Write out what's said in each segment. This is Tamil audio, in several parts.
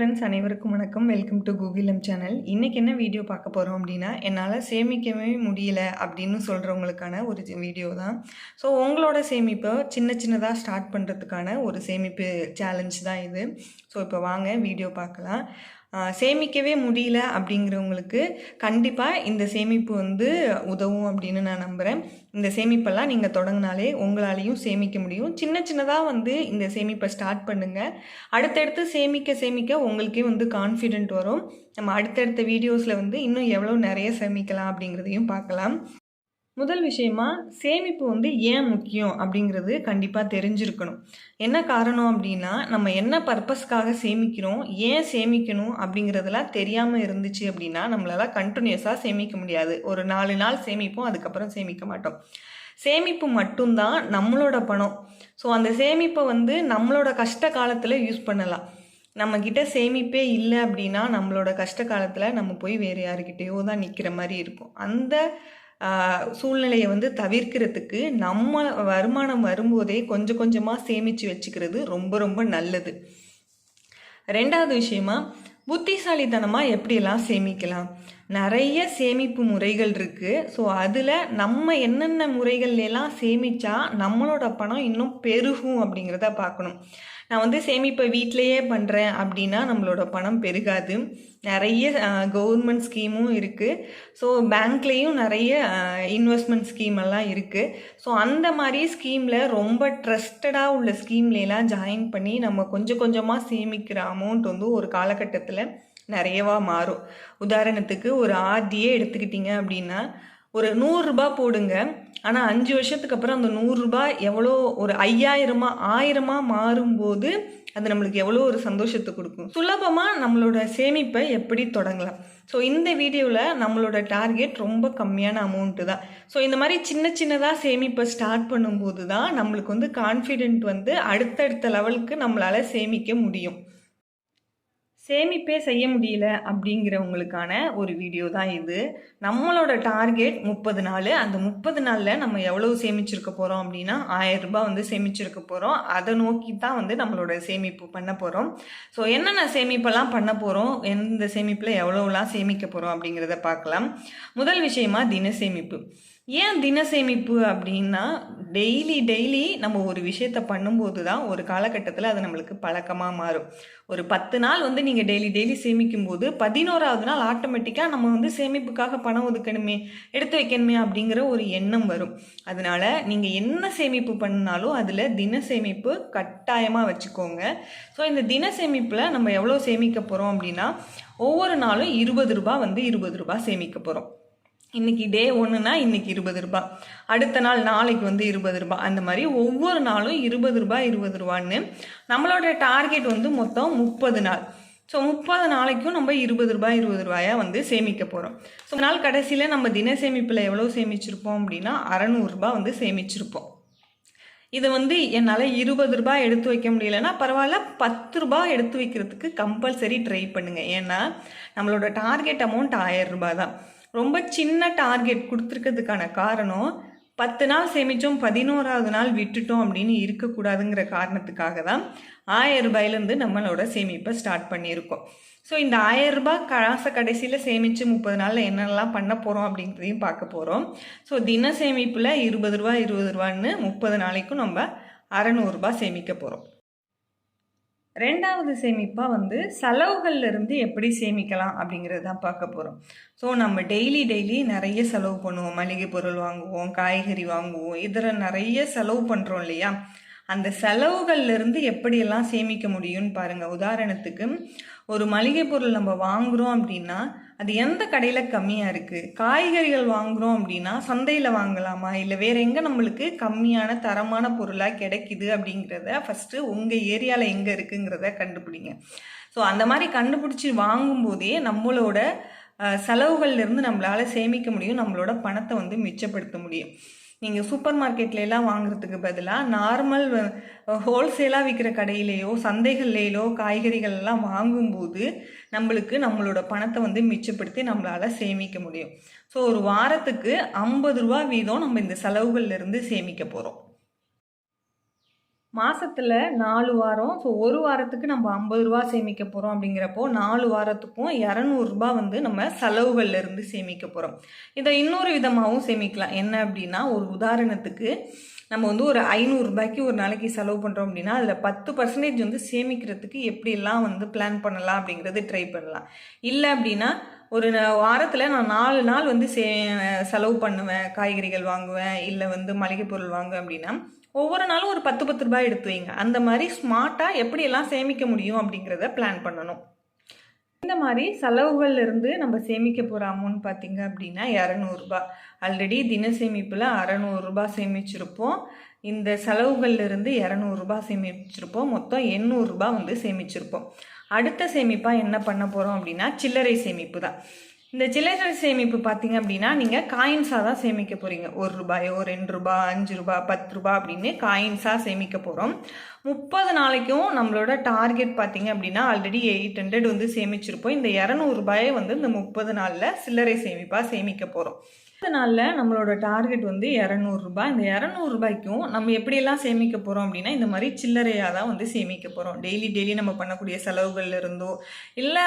ஃப்ரெண்ட்ஸ் அனைவருக்கும் வணக்கம். வெல்கம் டு கூகுளம் சேனல் இன்றைக்கி என்ன வீடியோ பார்க்க போகிறோம் அப்படின்னா என்னால் சேமிக்கவே முடியல அப்படின்னு சொல்கிறவங்களுக்கான ஒரு வீடியோ தான். ஸோ உங்களோட சேமிப்பை சின்ன சின்னதாக ஸ்டார்ட் பண்ணுறதுக்கான ஒரு சேமிப்பு சேலஞ்ச் தான் இது. ஸோ இப்போ வாங்க வீடியோ பார்க்கலாம். சேமிக்கவே முடியல அப்படிங்கிறவங்களுக்கு கண்டிப்பாக இந்த சேமிப்பு வந்து உதவும் அப்படின்னு நான் நம்புகிறேன் இந்த சேமிப்பெல்லாம் நீங்கள் தொடங்கினாலே உங்களாலேயும் சேமிக்க முடியும். சின்ன சின்னதாக வந்து இந்த சேமிப்பை ஸ்டார்ட் பண்ணுங்கள் அடுத்தடுத்து சேமிக்க சேமிக்க உங்களுக்கே வந்து கான்ஃபிடென்ட் வரும். நம்ம அடுத்தடுத்த வீடியோஸில் வந்து இன்னும் எவ்வளோ நிறைய சேமிக்கலாம் அப்படிங்கிறதையும் பார்க்கலாம். முதல் விஷயமா சேமிப்பு வந்து ஏன் முக்கியம் அப்படிங்கிறது கண்டிப்பாக தெரிஞ்சிருக்கணும். என்ன காரணம் அப்படின்னா நம்ம என்ன பர்பஸ்க்காக சேமிக்கிறோம் ஏன் சேமிக்கணும் அப்படிங்கிறதெல்லாம் தெரியாமல் இருந்துச்சு அப்படின்னா நம்மளால் கண்டினியூஸாக சேமிக்க முடியாது. ஒரு நாலு நாள் சேமிப்போம் அதுக்கப்புறம் சேமிக்க மாட்டோம். சேமிப்பு மட்டும்தான் நம்மளோட பணம். ஸோ அந்த சேமிப்பை வந்து நம்மளோட கஷ்ட காலத்தில் யூஸ் பண்ணலாம். நம்மக்கிட்ட சேமிப்பே இல்லை அப்படின்னா நம்மளோட கஷ்ட காலத்தில் நம்ம போய் வேறு யாருக்கிட்டேயோ தான் நிற்கிற மாதிரி இருக்கும். அந்த சூழ்நிலையை வந்து தவிர்க்கிறதுக்கு நம்ம வருமானம் வரும்போதே கொஞ்சம் கொஞ்சமாக சேமித்து வச்சுக்கிறது ரொம்ப ரொம்ப நல்லது. ரெண்டாவது விஷயமா புத்திசாலித்தனமாக எப்படியெல்லாம் சேமிக்கலாம்? நிறைய சேமிப்பு முறைகள் இருக்குது ஸோ அதில் நம்ம என்னென்ன முறைகள்லாம் சேமித்தா நம்மளோட பணம் இன்னும் பெருகும் அப்படிங்கிறத பார்க்கணும். நான் வந்து சேமிப்பை வீட்டிலையே பண்ணுறேன் அப்படின்னா நம்மளோட பணம் பெருகாது. நிறைய கவர்மெண்ட் ஸ்கீமும் இருக்குது ஸோ பேங்க்லேயும் நிறைய இன்வெஸ்ட்மெண்ட் ஸ்கீம் எல்லாம் இருக்குது ஸோ அந்த மாதிரி ஸ்கீமில் ரொம்ப ட்ரஸ்டடாக உள்ள ஸ்கீம்லாம் ஜாயின் பண்ணி நம்ம கொஞ்சம் கொஞ்சமாக சேமிக்கிற அமௌண்ட் வந்து ஒரு காலகட்டத்தில் நிறையவா மாறும். உதாரணத்துக்கு ஒரு ஆர்டியே எடுத்துக்கிட்டிங்க அப்படின்னா ஒரு நூறுரூபா போடுங்க. ஆனால் அஞ்சு வருஷத்துக்கு அப்புறம் அந்த நூறுரூபா எவ்வளோ ஒரு ஐயாயிரமா ஆயிரமா மாறும்போது அது நம்மளுக்கு எவ்வளோ ஒரு சந்தோஷத்தை கொடுக்கும். சுலபமாக நம்மளோட சேமிப்பை எப்படி தொடங்கலாம்? ஸோ இந்த வீடியோவில் நம்மளோட டார்கெட் ரொம்ப கம்மியான அமௌண்ட்டு தான். ஸோ இந்த மாதிரி சின்ன சின்னதாக சேமிப்பை ஸ்டார்ட் பண்ணும்போது தான் நம்மளுக்கு வந்து கான்ஃபிடென்ட் வந்து அடுத்தடுத்த லெவலுக்கு நம்மளால் சேமிக்க முடியும். சேமிப்பே செய்ய முடியல அப்படிங்கிறவங்களுக்கான ஒரு வீடியோ தான் இது. நம்மளோட டார்கெட் முப்பது நாள். அந்த முப்பது நாளில் நம்ம எவ்வளவு சேமிச்சிருக்க போகிறோம் அப்படின்னா ஆயிரம் ரூபாய் வந்து சேமிச்சிருக்க போகிறோம் அதை நோக்கி தான் வந்து நம்மளோட சேமிப்பு பண்ண போகிறோம் ஸோ என்னென்ன சேமிப்பெல்லாம் பண்ண போகிறோம் எந்த சேமிப்பில் எவ்வளோலாம் சேமிக்க போகிறோம் அப்படிங்கிறத பார்க்கலாம். முதல் விஷயமா தின சேமிப்பு. ஏன் தின சேமிப்பு அப்படின்னா டெய்லி டெய்லி நம்ம ஒரு விஷயத்த பண்ணும்போது தான் ஒரு காலகட்டத்தில் அது நம்மளுக்கு பழக்கமாக மாறும். ஒரு பத்து நாள் வந்து நீங்கள் டெய்லி டெய்லி சேமிக்கும் போது பதினோராவது நாள் ஆட்டோமேட்டிக்காக நம்ம வந்து சேமிப்புக்காக பணம் ஒதுக்கணுமே எடுத்து வைக்கணுமே அப்படிங்கிற ஒரு எண்ணம் வரும். அதனால நீங்கள் என்ன சேமிப்பு பண்ணாலும் அதில் தின சேமிப்பு கட்டாயமாக வச்சுக்கோங்க. ஸோ இந்த தின சேமிப்பில் நம்ம எவ்வளோ சேமிக்க போகிறோம் அப்படின்னா ஒவ்வொரு நாளும் இருபது ரூபா வந்து இருபது ரூபா சேமிக்க போகிறோம் இன்னைக்கு டே ஒன்றுனா இன்னைக்கு இருபது ரூபாய். அடுத்த நாள் நாளைக்கு வந்து இருபது ரூபாய். அந்த மாதிரி ஒவ்வொரு நாளும் இருபது ரூபாய் இருபது ரூபான்னு நம்மளோட டார்கெட் வந்து மொத்தம் முப்பது நாள். ஸோ முப்பது நாளைக்கும் நம்ம இருபது ரூபாய் இருபது ரூபாயா வந்து சேமிக்க போகிறோம் ஸோ நாள் கடைசியில் நம்ம தின சேமிப்பில் எவ்வளோ சேமிச்சிருப்போம் அப்படின்னா அறநூறுரூபா வந்து சேமிச்சிருப்போம். இது வந்து என்னால் இருபது ரூபாய் எடுத்து வைக்க முடியலன்னா பரவாயில்ல பத்து ரூபாய் எடுத்து வைக்கிறதுக்கு கம்பல்சரி ட்ரை பண்ணுங்கள் ஏன்னா நம்மளோட டார்கெட் அமௌண்ட் ஆயிரம் ரூபாய் தான். ரொம்ப சின்ன டார்கெட் கொடுத்துருக்கிறதுக்கான காரணம் பத்து நாள் சேமித்தோம் பதினோராவது நாள் விட்டுட்டோம் அப்படின்னு இருக்கக்கூடாதுங்கிற காரணத்துக்காக தான் ஆயிரம் ரூபாயிலேருந்து நம்மளோட சேமிப்பை ஸ்டார்ட் பண்ணியிருக்கோம். ஸோ இந்த ஆயிரம் ரூபாய் காசை கடைசியில் சேமித்து முப்பது நாளில் என்னெல்லாம் பண்ண போகிறோம் அப்படிங்கிறதையும் பார்க்க போகிறோம் ஸோ தின சேமிப்பில் இருபது ரூபா இருபது ரூபான்னு முப்பது நாளைக்கும் நம்ம அறநூறுபா சேமிக்க போகிறோம் ரெண்டாவது சேமிப்பாக வந்து செலவுகள்ல இருந்து எப்படி சேமிக்கலாம் அப்படிங்கிறது தான் பார்க்க போகிறோம் ஸோ நம்ம டெய்லி டெய்லி நிறைய செலவு பண்ணுவோம். மளிகை பொருள் வாங்குவோம் காய்கறி வாங்குவோம். இதில் நிறைய செலவு பண்ணுறோம் இல்லையா? அந்த செலவுகள்லேருந்து எப்படியெல்லாம் சேமிக்க முடியும்னு பாருங்கள் உதாரணத்துக்கு ஒரு மளிகை பொருள் நம்ம வாங்குகிறோம் அப்படின்னா அது எந்த கடையில் கம்மியாக இருக்குது காய்கறிகள் வாங்குகிறோம் அப்படின்னா சந்தையில் வாங்கலாமா? இல்லை வேறு எங்கே நம்மளுக்கு கம்மியான தரமான பொருளாக கிடைக்குது அப்படிங்கிறத ஃபஸ்ட்டு உங்கள் ஏரியாவில் எங்கே இருக்குங்கிறத கண்டுபிடிங்க. ஸோ அந்த மாதிரி கண்டுபிடிச்சி வாங்கும்போதே நம்மளோட செலவுகள்லேருந்து நம்மளால் சேமிக்க முடியும் நம்மளோட பணத்தை வந்து மிச்சப்படுத்த முடியும். நீங்கள் சூப்பர் மார்க்கெட்லலாம் வாங்குறதுக்கு பதிலாக நார்மல் ஹோல்சேலாக விற்கிற கடையிலேயோ சந்தைகள்லேயோ காய்கறிகள் எல்லாம் வாங்கும்போது நம்மளுக்கு நம்மளோட பணத்தை வந்து மிச்சப்படுத்தி நம்மளால் சேமிக்க முடியும். ஸோ ஒரு வாரத்துக்கு ஐம்பது ரூபா வீதம் நம்ம இந்த செலவுகள்லேருந்து சேமிக்க போகிறோம் மாசத்துல நாலு வாரம். ஸோ ஒரு வாரத்துக்கு நம்ம ஐம்பது ரூபா சேமிக்க போகிறோம் அப்படிங்கிறப்போ நாலு வாரத்துக்கும் இரநூறுபா வந்து நம்ம செலவுகள்ல இருந்து சேமிக்க போகிறோம் இதை இன்னொரு விதமாகவும் சேமிக்கலாம். என்ன அப்படின்னா ஒரு உதாரணத்துக்கு நம்ம வந்து ஒரு ஐநூறுரூபாய்க்கு ஒரு நாளைக்கு செலவு பண்ணுறோம் அப்படின்னா அதில் பத்து பர்சன்டேஜ் வந்து சேமிக்கிறதுக்கு எப்படியெல்லாம் வந்து பிளான் பண்ணலாம் அப்படிங்கிறது ட்ரை பண்ணலாம். இல்லை அப்படின்னா ஒரு வாரத்தில் நான் நாலு நாள் வந்து சே செலவு பண்ணுவேன். காய்கறிகள் வாங்குவேன். இல்லை வந்து மளிகை பொருள் வாங்குவேன் அப்படின்னா ஒவ்வொரு நாளும் ஒரு பத்து பத்து ரூபாய் எடுத்து வைங்க. அந்த மாதிரி ஸ்மார்ட்டாக எப்படியெல்லாம் சேமிக்க முடியும் அப்படிங்கிறத பிளான் பண்ணணும். இந்த மாதிரி செலவுகள்ல இருந்து நம்ம சேமிக்க போகிற அமௌண்ட் பார்த்தீங்க அப்படின்னா இரநூறுபா ஆல்ரெடி தின சேமிப்பில் அறநூறுபா சேமிச்சிருப்போம். இந்த செலவுகள்ல இருந்து இரநூறுபா சேமிச்சிருப்போம். மொத்தம் எண்ணூறுரூபா வந்து சேமிச்சிருப்போம். அடுத்த சேமிப்பாக என்ன பண்ண போகிறோம் அப்படின்னா சில்லறை சேமிப்பு தான். இந்த சில்லறை சேமிப்பு பார்த்தீங்க அப்படின்னா நீங்கள் காயின்ஸாக தான் சேமிக்க போகிறீங்க ஒரு ரூபாயோ ரெண்டு ரூபாய் அஞ்சு ரூபாய் பத்து ரூபாய் அப்படின்னு காயின்ஸாக சேமிக்க போகிறோம் முப்பது நாளைக்கும் நம்மளோட டார்கெட் பார்த்தீங்க அப்படின்னா ஆல்ரெடி எயிட் ஹண்ட்ரட் வந்து சேமிச்சிருப்போம். இந்த இரநூறுபாயை வந்து இந்த முப்பது நாளில் சில்லறை சேமிப்பாக சேமிக்க போகிறோம் முப்பது நாளில் நம்மளோட டார்கெட் வந்து இரநூறுபா இந்த இரநூறுபாய்க்கும் நம்ம எப்படியெல்லாம் சேமிக்க போகிறோம் அப்படின்னா இந்த மாதிரி சில்லறையாக தான் வந்து சேமிக்க போகிறோம் டெய்லி டெய்லி நம்ம பண்ணக்கூடிய செலவுகள் இருந்தோ இல்லை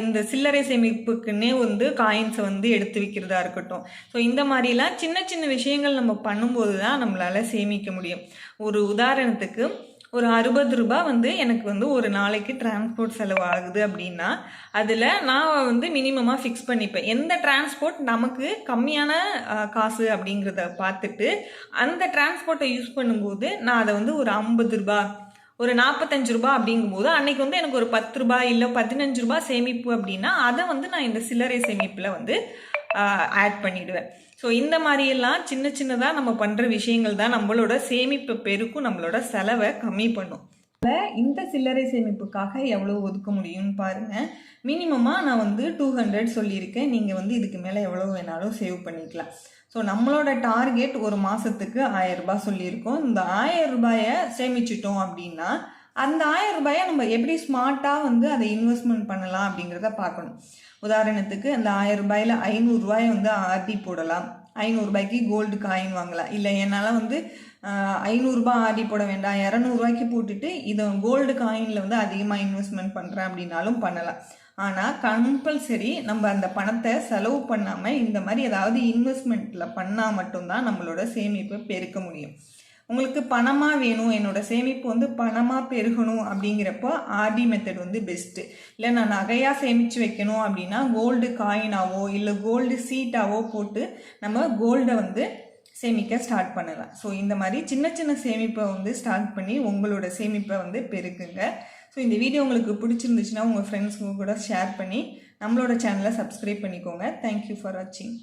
இந்த சில்லறை சேமிப்புக்குன்னே வந்து காயின்ஸை வந்து எடுத்து வைக்கிறதா இருக்கட்டும். ஸோ இந்த மாதிரிலாம் சின்ன சின்ன விஷயங்கள் நம்ம பண்ணும்போது தான் நம்மளால் சேமிக்க முடியும். ஒரு உதாரணத்துக்கு ஒரு அறுபது ரூபாய் வந்து எனக்கு வந்து ஒரு நாளைக்கு டிரான்ஸ்போர்ட் செலவு ஆகுது அப்படின்னா அதில் நான் வந்து மினிமமாக ஃபிக்ஸ் பண்ணிப்பேன். எந்த டிரான்ஸ்போர்ட் நமக்கு கம்மியான காசு அப்படிங்கிறத பார்த்துட்டு அந்த டிரான்ஸ்போர்ட்டை யூஸ் பண்ணும்போது நான் அதை வந்து ஒரு ஐம்பது ரூபாய் ஒரு நாற்பத்தஞ்சு ரூபாய் அப்படிங்கும்போது அன்னைக்கு வந்து எனக்கு ஒரு பத்து ரூபாய் இல்லை பதினஞ்சு ரூபாய் சேமிப்பு அப்படின்னா அதை வந்து நான் இந்த சில்லறை சேமிப்பில் வந்து ஆட் பண்ணிடுவேன். ஸோ இந்த மாதிரியெல்லாம் சின்ன சின்னதாக நம்ம பண்ணுற விஷயங்கள் தான் நம்மளோட சேமிப்பு பெருக்கும் நம்மளோட செலவை கம்மி பண்ணும். இந்த சில்லறை சேமிப்புக்காக எவ்வளோ ஒதுக்க முடியும்னு பாருங்கள் மினிமமாக நான் வந்து டூ ஹண்ட்ரட் சொல்லியிருக்கேன். நீங்கள் வந்து இதுக்கு மேலே எவ்வளோ வேணாலும் சேவ் பண்ணிக்கலாம். ஸோ நம்மளோட டார்கெட் ஒரு மாதத்துக்கு ஆயிரம் ரூபாய் சொல்லியிருக்கோம். இந்த ஆயிரம் ரூபாயை சேமிச்சிட்டோம் அப்படின்னா அந்த ஆயிரம் ரூபாயை நம்ம எப்படி ஸ்மார்ட்டாக வந்து அதை இன்வெஸ்ட்மெண்ட் பண்ணலாம் அப்படிங்கிறத பார்க்கணும். உதாரணத்துக்கு அந்த ஆயிரம் ரூபாயில் ஐநூறுரூவாயை வந்து ஆர்டி போடலாம். ஐநூறுரூபாய்க்கு கோல்டு காயின் வாங்கலாம். இல்லை என்னால் வந்து ஐநூறுரூபா ஆர்டி போட வேண்டாம். இரநூறுவாய்க்கு போட்டுட்டு இதை கோல்டு காயினில் வந்து அதிகமாக இன்வெஸ்ட்மெண்ட் பண்ணுறேன் அப்படின்னாலும் பண்ணலாம். ஆனால் கம்பல்சரி நம்ம அந்த பணத்தை செலவு பண்ணாமல் இந்த மாதிரி ஏதாவது இன்வெஸ்ட்மெண்ட்டில் பண்ணால் மட்டும்தான் நம்மளோட சேமிப்பை பெருக்க முடியும். உங்களுக்கு பணமாக வேணும் என்னோட சேமிப்பு வந்து பணமாக பெருகணும் அப்படிங்கிறப்போ ஆர்டி மெத்தட் வந்து பெஸ்ட்டு இல்லை நான் நகையாக சேமித்து வைக்கணும் அப்படின்னா கோல்டு காயினாவோ இல்லை கோல்டு சீட்டாவோ போட்டு நம்ம கோல்டை வந்து சேமிக்க ஸ்டார்ட் பண்ணலாம். ஸோ இந்த மாதிரி சின்ன சின்ன சேமிப்பை வந்து ஸ்டார்ட் பண்ணி உங்களோட சேமிப்பை வந்து பெருக்குங்க. ஸோ இந்த வீடியோ உங்களுக்கு பிடிச்சிருந்துச்சுன்னா உங்கள் ஃப்ரெண்ட்ஸுங்க கூட ஷேர் பண்ணி நம்மளோட சேனலை சப்ஸ்கிரைப் பண்ணிக்கோங்க. தேங்க்யூ ஃபார் வாட்சிங்